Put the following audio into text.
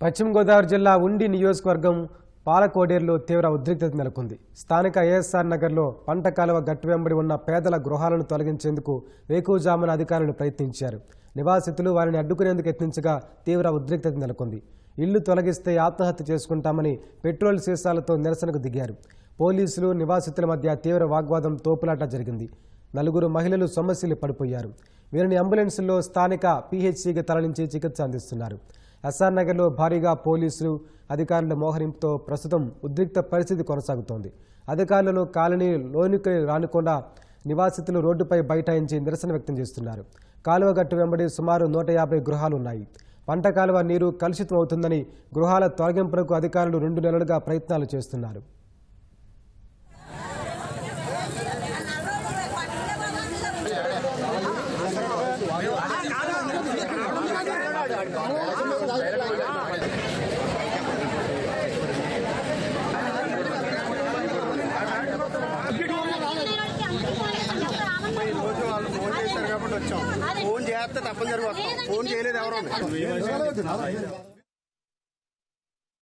పశ్చిమ గోదావరి జిల్లా ఉండి నియోజకవర్గం పాలకోడేరులో తీవ్ర ఉద్రిక్తత నెలకొంది. స్థానిక ఏఎస్ఆర్ నగర్లో పంట కాలువ గట్టు వెంబడి ఉన్న పేదల గృహాలను తొలగించేందుకు వేకువజామున అధికారులు ప్రయత్నించారు. నివాసితులు వారిని అడ్డుకునేందుకు యత్నించగా తీవ్ర ఉద్రిక్తత నెలకొంది. ఇల్లు తొలగిస్తే ఆత్మహత్య చేసుకుంటామని పెట్రోల్ సీసాలతో నిరసనకు దిగారు. పోలీసులు నివాసితుల మధ్య తీవ్ర వాగ్వాదం తోపులాట జరిగింది. నలుగురు మహిళలు సమస్యలు పడిపోయారు. వీరిని అంబులెన్సుల్లో స్థానిక పీహెచ్సీకి తరలించి చికిత్స అందిస్తున్నారు. ఎస్ఆర్ నగర్లో భారీగా పోలీసులు అధికారుల మోహరింపుతో ప్రస్తుతం ఉద్రిక్త పరిస్థితి కొనసాగుతోంది. అధికారులను కాలనీ లోనికి రానికుండా నివాసితులు రోడ్డుపై బైఠాయించి నిరసన వ్యక్తం చేస్తున్నారు. కాలువ గట్టు వెంబడి సుమారు నూట యాభై గృహాలు ఉన్నాయి పంట కాలువ నీరు కలుషితం అవుతుందని గృహాల తొలగింపునకు అధికారులు రెండు నెలలుగా ప్రయత్నాలు చేస్తున్నారు. ఫోన్ చేస్తే తప్పనిసరిగా వస్తాం ఫోన్ చేయలేదు ఎవరు.